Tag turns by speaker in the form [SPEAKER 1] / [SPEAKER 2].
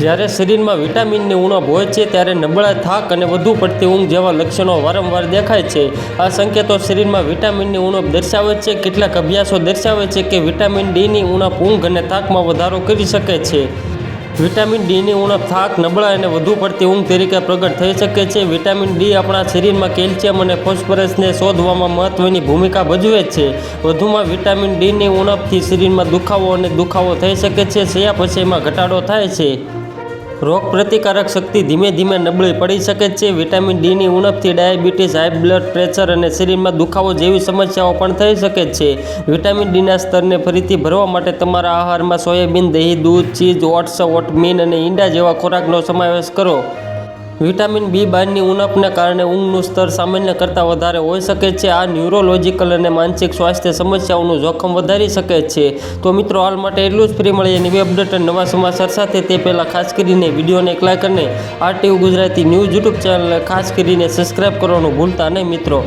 [SPEAKER 1] જ્યારે શરીરમાં વિટામિનની ઉણપ હોય છે, ત્યારે નબળા થાક અને વધુ પડતી ઊંઘ જેવા લક્ષણો વારંવાર દેખાય છે. આ સંકેતો શરીરમાં વિટામિનની ઉણપ દર્શાવે છે, કેટલાક અભ્યાસો દર્શાવે છે કે વિટામિન ડીની ઉણપ ઊંઘ અને થાકમાં વધારો કરી શકે છે. વિટામિન ડીની ઉણપ થાક, નબળા અને વધુ પડતી ઊંઘ તરીકે પ્રગટ થઈ શકે છે. વિટામિન ડી આપણા શરીરમાં કેલ્શિયમ અને ફોસ્ફરસને શોધવામાં મહત્ત્વની ભૂમિકા ભજવે છે. વધુમાં વિટામિન ડીની ઉણપથી શરીરમાં દુખાવો અને દુખાવો થઈ શકે છે. ચયાપચયમાં ઘટાડો થાય છે. રોગ પ્રતિકારક શક્તિ ધીમે ધીમે નબળી પડી શકે છે. વિટામિન ડીની ઉણપથી ડાયાબિટીસ, હાઈ બ્લડ પ્રેશર અને શરીરમાં દુખાવો જેવી સમસ્યાઓ પણ થઈ શકે છે. વિટામિન ડીના સ્તરને ફરીથી ભરવા માટે તમારા આહારમાં સોયાબીન, દહીં, દૂધ, ચીઝ, ઓટ્સ, ઓટમીન અને ઈંડા જેવા ખોરાકનો સમાવેશ કરો. વિટામિન બી બારની ઉણપને કારણે ઊંઘનું સ્તર સામાન્ય કરતાં વધારે હોઈ શકે છે. આ ન્યુરોલોજિકલ અને માનસિક સ્વાસ્થ્ય સમસ્યાઓનું જોખમ વધારી શકે છે. તો મિત્રો, હાલ માટે એટલું જ. ફ્રી મળીએ નવી અપડેટ અને નવા સમાચાર સાથે. તે પહેલાં ખાસ કરીને વિડીયોને એક લાઈક અને આરટીયુ ગુજરાતી ન્યૂઝ યુટ્યુબ ચેનલને ખાસ કરીને સબસ્ક્રાઈબ કરવાનું ભૂલતા નહીં મિત્રો.